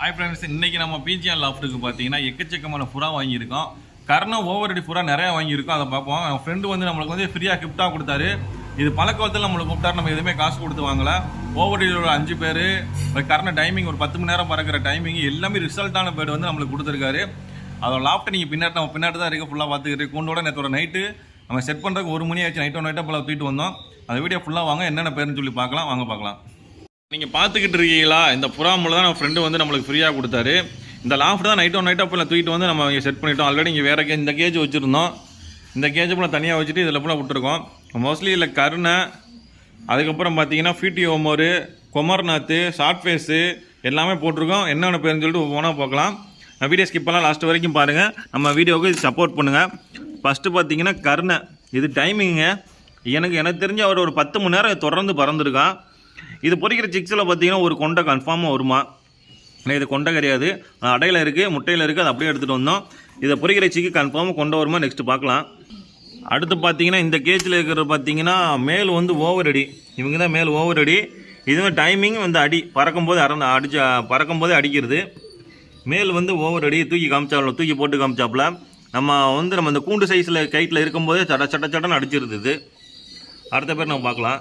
Hi friends இன்னைக்கு நம்ம PGR லாஃப்ட்டுக்கு பார்த்தீங்கன்னா எக்கச்சக்கமான புறா வாங்கியிருக்கோம். கர்ணம் ஓவர் அடி புறா நிறையா வாங்கியிருக்கோம். அதை பார்ப்போம். என் ஃப்ரெண்டு வந்து நம்மளுக்கு வந்து ஃப்ரீயாக கிஃப்டாக கொடுத்தாரு. இது பழக்கத்தில் நம்மளுக்கு கூப்பிட்டாரு. நம்ம எதுவுமே காசு கொடுத்து வாங்கல. ஓவர் ஒரு அஞ்சு பேர். கர்ண டைமிங் ஒரு பத்து மணி நேரம் பறக்கிற டைமிங் எல்லாமே ரிசல்ட்டான பேர் வந்து நம்மளுக்கு கொடுத்துருக்காரு. அதோட லாஃப்ட் நீங்கள் பின்னாடி நம்ம பின்னாடி தான் இருக்க. ஃபுல்லாக பார்த்துக்கிட்டு கொண்டோட நேற்றோட நைட்டு நம்ம செட் பண்ணுறதுக்கு ஒரு மணி ஆச்சு. நைட்டோ நைட்டாக ஃபுல்லாக தூக்கிட்டு வந்தோம். அந்த வீடியோ ஃபுல்லாக வாங்க. என்னென்ன பேருன்னு சொல்லி பார்க்கலாம். வாங்க பார்க்கலாம். நீங்கள் பார்த்துக்கிட்டு இருக்கீங்களா? இந்த புறா தான் நம்ம ஃப்ரெண்டு வந்து நம்மளுக்கு ஃப்ரீயாக கொடுத்தாரு. இந்த லாஃப்ட் தான் நைட்டோ நைட்டாக ஃபுல்லாக தூக்கிட்டு வந்து நம்ம இங்கே செட் பண்ணிட்டோம். ஆல்ரெடி இங்கே வேறு கே இந்த கேஜ் வச்சுருந்தோம். இந்த கேஜ் ஃபுல்லாக தனியாக வச்சுட்டு இதில் ஃபுல்லாக விட்டுருக்கோம். மோஸ்ட்லி இதில் கருணை அதுக்கப்புறம் பார்த்தீங்கன்னா ஃபீட்டி ஓமோரு கொமர்நாத்து ஷார்ட் ஃபேஸு எல்லாமே போட்டிருக்கோம். என்னென்ன பேருன்னு சொல்லிட்டு போனால் பார்க்கலாம். வீடியோ ஸ்கிப்பெல்லாம் லாஸ்ட் வரைக்கும் பாருங்கள் நம்ம வீடியோவுக்கு சப்போர்ட் பண்ணுங்கள் ஃபஸ்ட்டு பார்த்தீங்கன்னா கருணை. இது டைமிங்க எனக்கு எனக்கு தெரிஞ்சு அவர் ஒரு பத்து மணி நேரம் தொடர்ந்து பறந்துருக்கான். இது பொறிக்கிற சிக்ஸில் பார்த்தீங்கன்னா ஒரு கொண்டை கன்ஃபார்மாக வருமா? ஏன்னா இது கொண்டை கிடையாது. அடையில் இருக்குது முட்டையில் இருக்குது அது அப்படியே எடுத்துகிட்டு வந்தோம். இதை பொறிக்கிற சிக்கு கன்ஃபார்மாக கொண்டை வருமா? நெக்ஸ்ட் பார்க்கலாம். அடுத்து பார்த்தீங்கன்னா இந்த கேஜில் இருக்கிற பார்த்தீங்கன்னா மேல் வந்து ஓவர் அடி. இவங்க தான் மேல் ஓவர் அடி. இதுவும் டைமிங் வந்து அடி. பறக்கும்போது அறந்து அடிச்ச பறக்கும்போதே அடிக்கிறது. மேல் வந்து ஓவர் அடி. தூக்கி காமிச்சாப்ல தூக்கி போட்டு காமிச்சாப்புல நம்ம வந்து நம்ம இந்த கூண்டு சைஸில் கைட்டில் இருக்கும்போதே சட சட சடன்னு அடிச்சிருது இது. அடுத்த பேர் நம்ம பார்க்கலாம்.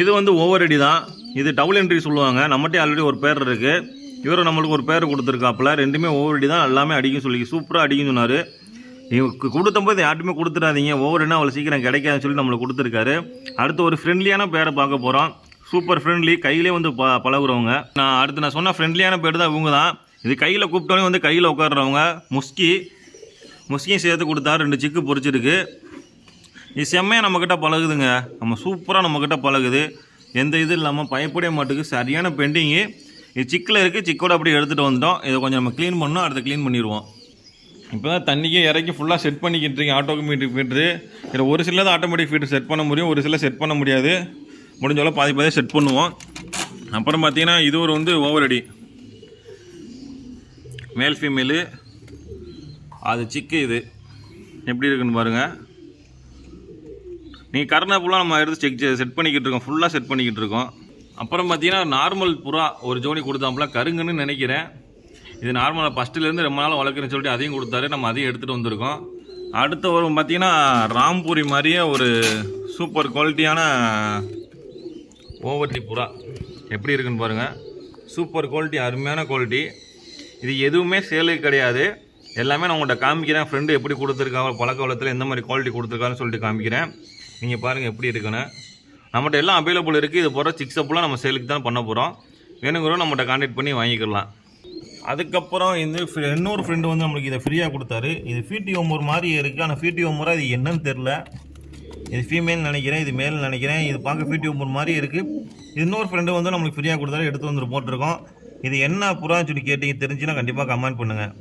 இது வந்து ஓவர் அடி தான். இது டபுள் என்ட்ரி சொல்லுவாங்க. நம்மகிட்டே ஆல்ரெடி ஒரு பேர் இருக்குது இவரும் நம்மளுக்கு ஒரு பேர் கொடுத்துருக்காப்புல. ரெண்டுமே ஓவர் அடி தான். எல்லாமே அடிக்கும் சொல்லி சூப்பராக அடிக்கும் சொன்னார். இவங்க கொடுத்தம்போது யார்ட்டுமே கொடுத்துடாதீங்க. ஓவர் அவ்வளோ சீக்கிரம் கிடைக்காதுன்னு சொல்லி நம்மளுக்கு கொடுத்துருக்காரு. அடுத்து ஒரு ஃப்ரெண்ட்லியான பேரை பார்க்க போகிறோம் சூப்பர் ஃப்ரெண்ட்லி கையிலே வந்து ப பழகுறவங்க. நான் அடுத்து நான் சொன்ன ஃப்ரெண்ட்லியான பேர் தான் இவங்க தான். இது கையில் கூப்பிட்டோன்னே வந்து கையில் உட்காடுறவங்க முஸ்கி முஸ்கியும் சேர்த்து கொடுத்தா ரெண்டு சிக்கு பொரிச்சிருக்கு. இது செம்மையாக நம்மக்கிட்ட பழகுதுங்க. நம்ம சூப்பராக நம்மக்கிட்ட பழகுது. எந்த இது இல்லாமல் பயப்படைய மாட்டுக்கு. சரியான பெண்டிங்கு. இது சிக்கில் இருக்குது சிக்கோட அப்படியே எடுத்துகிட்டு வந்துட்டோம். இதை கொஞ்சம் நம்ம க்ளீன் பண்ணோம் அடுத்து க்ளீன் பண்ணிடுவோம். இப்போ தான் தண்ணிக்கே இறக்கி ஃபுல்லாக செட் பண்ணிக்கிட்டு இருக்கேன். ஆட்டோமேட்டிக் ஃபீட்ரு இதில் ஒரு சில தான் ஆட்டோமேட்டிக் ஃபீட்ரு செட் பண்ண முடியும். ஒரு சில செட் பண்ண முடியாது. முடிஞ்சளவு பாதி பாதியாக செட் பண்ணுவோம். அப்புறம் பார்த்தீங்கன்னா இது ஒரு வந்து ஓவர் அடி மேல் ஃபீமேலு அது சிக்கு இது. எப்படி இருக்குன்னு பாருங்கள் நீங்கள் கருணை ஃபுல்லாக நம்ம எடுத்து செக் செட் பண்ணிக்கிட்டு இருக்கோம். ஃபுல்லாக செட் பண்ணிக்கிட்டு இருக்கோம். அப்புறம் பார்த்தீங்கன்னா நார்மல் புறா ஒரு ஜோடி கொடுத்தாப்புல கருங்குன்னு நினைக்கிறேன். இது நார்மலாக ஃபஸ்ட்டுலேருந்து ரொம்ப நாள் வளர்க்குறேன்னு சொல்லிட்டு அதையும் கொடுத்தாரு. நம்ம அதையும் எடுத்துகிட்டு வந்திருக்கோம். அடுத்த ஒரு பார்த்தீங்கன்னா ராம்பூரி மாதிரியே ஒரு சூப்பர் குவாலிட்டியான ஓவர்டி புறா. எப்படி இருக்குன்னு பாருங்கள் சூப்பர் குவாலிட்டி அருமையான குவாலிட்டி இது எதுவுமே சேலுக்கு கிடையாது. எல்லாமே நான் உங்கள்கிட்ட காமிக்கிறேன். ஃப்ரெண்டு எப்படி கொடுத்துருக்காங்க பழக்க வளத்தில் எந்த மாதிரி குவாலிட்டி கொடுத்துருக்கான்னு சொல்லிட்டு காமிக்கிறேன். நீங்கள் பாருங்கள் எப்படி இருக்குன்னு. நம்மகிட்ட எல்லாம் அவைலபிள் இருக்குது இது போகிற சிக்ஸ் நம்ம சேலுக்கு தான் பண்ண போகிறோம் வேணுங்கிறோம் நம்மகிட்ட கான்டாக்ட் பண்ணி வாங்கிக்கலாம். அதுக்கப்புறம் இந்த இன்னொரு ஃப்ரெண்டு வந்து நம்மளுக்கு இதை ஃப்ரீயாக கொடுத்தாரு. இது ஃபீட்டி ஓமர் மாதிரி இருக்குது ஆனால் ஃபீட்டி ஓமராக இது என்னன்னு தெரில இது ஃபீமேல் நினைக்கிறேன் இது மேல் நினைக்கிறேன். இது பார்க்க ஃபீட்டி ஓமர் மாதிரி இருக்குது இன்னொரு ஃப்ரெண்டு வந்து நம்மளுக்கு ஃப்ரீயாக கொடுத்தாரு. எடுத்து வந்து போட்டிருக்கோம் இது என்ன புறான்னு சொல்லி கேட்டீங்க தெரிஞ்சுன்னா கண்டிப்பாக கமெண்ட் பண்ணுங்கள்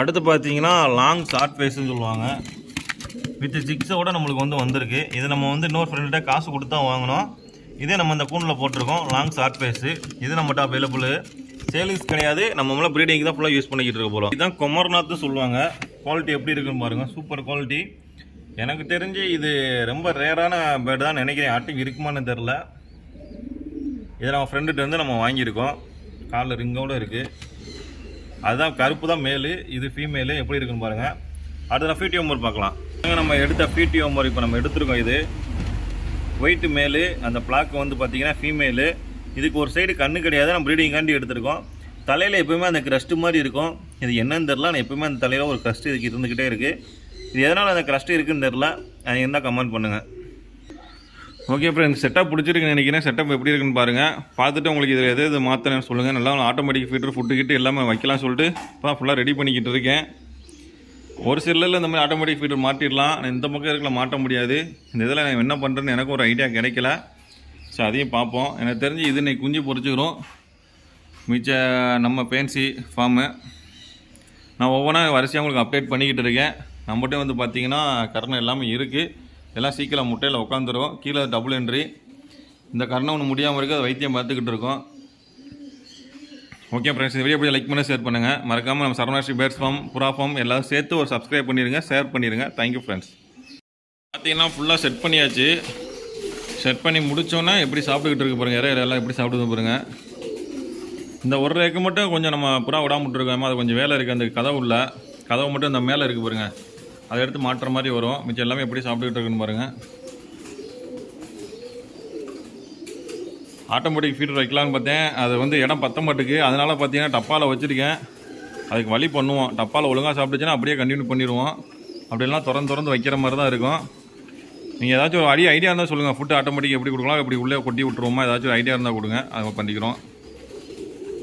அடுத்து பார்த்தீங்கன்னா லாங் ஷார்ட் ஃபேஸ்ன்னு சொல்லுவாங்க. வித் சிக்ஸோட நம்மளுக்கு வந்து வந்திருக்கு. இது நம்ம வந்து இன்னொரு ஃப்ரெண்ட்ட காசு கொடுத்து தான் வாங்கினோம். இதே நம்ம இந்த கூண்டில் போட்டிருக்கோம். லாங் ஷார்ட் பேஸு இது நம்மகிட்ட அவைலபிள் சேல்ஸ் கிடையாது. நம்ம மேலே ப்ரீடிங் தான் ஃபுல்லாக யூஸ் பண்ணிக்கிட்டு இருக்க போகிறோம் இதுதான் கொமர்நாத் சொல்லுவாங்க. குவாலிட்டி எப்படி இருக்குன்னு பாருங்கள் சூப்பர் குவாலிட்டி எனக்கு தெரிஞ்சு இது ரொம்ப ரேரான பேர்டு தான் நினைக்கிறேன். யார்ட்டும் இருக்குமான்னு தெரில இதை நம்ம ஃப்ரெண்டுகிட்ட வந்து நம்ம வாங்கியிருக்கோம். காலில் ரிங்கோட இருக்குது அதுதான் கருப்பு தான் மேலு இது ஃபீமேலு எப்படி இருக்குன்னு பாருங்கள் அடுத்த நான் ஃபீட்டி ஓமர் பார்க்கலாம். நம்ம எடுத்த ஃபீட்டி ஓமர் இப்போ நம்ம எடுத்துருக்கோம் இது. ஒயிட்டு மேலு அந்த பிளாக் வந்து பார்த்தீங்கன்னா ஃபீமேலு இதுக்கு ஒரு சைடு கண்ணு கிடையாது நம்ம ப்ரீடிங்காண்டி எடுத்திருக்கோம். தலையில் எப்போயுமே அந்த க்ரஸ்ட்டு மாதிரி இருக்கும். இது என்னன்னு தெரில ஆனால் எப்பவுமே அந்த தலையில் ஒரு க்ரஸ்ட்டு இதுக்கு இருந்துக்கிட்டே இருக்குது இது எதனால் அந்த க்ரஸ்ட் இருக்குதுன்னு தெரில அது இருந்தால் கமெண்ட் பண்ணுங்கள் ஓகே ஃப்ரெண்ட்ஸ் செட்டப் பிடிச்சிருக்குன்னு நினைக்கிறேன். செட்டப் எப்படி இருக்குன்னு பாருங்கள் பார்த்துட்டு உங்களுக்கு இதில் எது எது மாற்றணும்னு சொல்லுங்கள் நல்லா ஆட்டோமேட்டிக் ஃபீட்டர் ஃபுட்டு கிட்டு எல்லாமே வைக்கலாம் சொல்லிட்டு இப்போ ஃபுல்லாக ரெடி பண்ணிக்கிட்டு இருக்கேன். ஒரு சிலரில் இந்த மாதிரி ஆட்டோமேட்டிக் ஃபீட்டர் மாட்டிடலாம் ஆனால் இந்த பக்கம் இருக்கல மாட்ட முடியாது. இந்த இதில் நான் என்ன பண்ணுறேன்னு எனக்கு ஒரு ஐடியா கிடைக்கல. ஸோ அதையும் பார்ப்போம். எனக்கு தெரிஞ்சு இது இன்னைக்கு குஞ்சு பொறிச்சுக்கிறோம் மிச்ச நம்ம பேன்சி ஃபார்மு நான் ஒவ்வொன்றா வரிசையாக உங்களுக்கு அப்டேட் பண்ணிக்கிட்டு இருக்கேன். நம்மகிட்ட வந்து பார்த்திங்கன்னா கரணை எல்லாமே இருக்குது எல்லாம் சீக்கிரம் முட்டையில் உட்காந்துரும் கீழே டபுள் என்ட்ரி இந்த கரணை ஒன்று முடியாமல் இருக்குது அதை வைத்தியம் பார்த்துக்கிட்டு இருக்கோம். ஓகே ஃப்ரெண்ட்ஸ் இந்த வீடியோ எப்படி லைக் பண்ணி ஷேர் பண்ணுங்கள் மறக்காமல் நம்ம சரவணாஸ்ரீ பேர்ஸ் ஃபார்ம் புறா ஃபார்ம் எல்லாம் சேர்த்து ஒரு சப்ஸ்கிரைப் பண்ணிடுங்க ஷேர் பண்ணிடுங்க தேங்க்யூ ஃப்ரெண்ட்ஸ் பார்த்தீங்கன்னா ஃபுல்லாக செட் பண்ணியாச்சு. செட் பண்ணி முடிச்சோன்னே எப்படி சாப்பிட்டுக்கிட்டு இருக்கு பாருங்கள் எல்லாம் எப்படி சாப்பிட்டு பாருங்க. இந்த ஒரு ரேக்கு மட்டும் கொஞ்சம் நம்ம புறா விடாமல் விட்டுருக்கோம் அது கொஞ்சம் வேலை இருக்குது அந்த கதவு உள்ள கதவு மட்டும் இந்த மேலே இருக்குது பாருங்கள் அதை எடுத்து மாட்டுற மாதிரி வரும். மிச்சம் எல்லாமே எப்படி சாப்பிட்டுக்கிட்டு இருக்குன்னு பாருங்கள் ஆட்டோமேட்டிக் ஃபீடர் வைக்கலான்னு பார்த்தேன். அது வந்து இடம் பத்த மாட்டுக்கு. அதனால் பார்த்தீங்கன்னா டப்பாவில் வச்சுருக்கேன். அதுக்கு வழி பண்ணுவோம். டப்பாவில் ஒழுங்காக சாப்பிட்டுச்சுன்னா அப்படியே கண்டினியூ பண்ணிடுவோம். அப்படிலாம் திறந்து திறந்து வைக்கிற மாதிரி தான் இருக்கும். நீங்கள் ஏதாச்சும் ஒரு ஐடியா ஐடியா இருந்தால் சொல்லுங்கள் ஃபுட்டு ஆட்டோமேட்டிக் எப்படி கொடுக்கலாம் எப்படி உள்ளே கொட்டி விட்டுருவோமா? ஏதாச்சும் ஒரு ஐடியா இருந்தால் கொடுங்க. அதை பண்ணிக்கிறோம்.